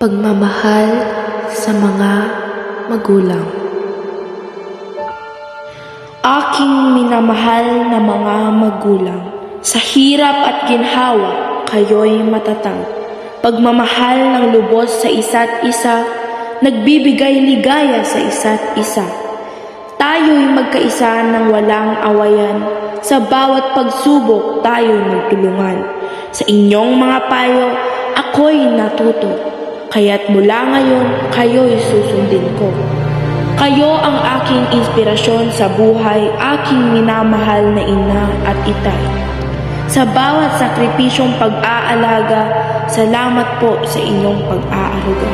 Pagmamahal sa mga magulang. Aking minamahal na mga magulang, sa hirap at ginhawa, kayo'y matatag. Pagmamahal ng lubos sa isa't isa, nagbibigay ligaya sa isa't isa. Tayo'y magkaisa ng walang awayan, sa bawat pagsubok tayo'y magtulungan. Sa inyong mga payo, ako'y natuto, kaya't mula ngayon, kayo'y susundin ko. Kayo ang aking inspirasyon sa buhay, aking minamahal na ina at itay. Sa bawat sakripisyong pag-aalaga, salamat po sa inyong pag-aaruga.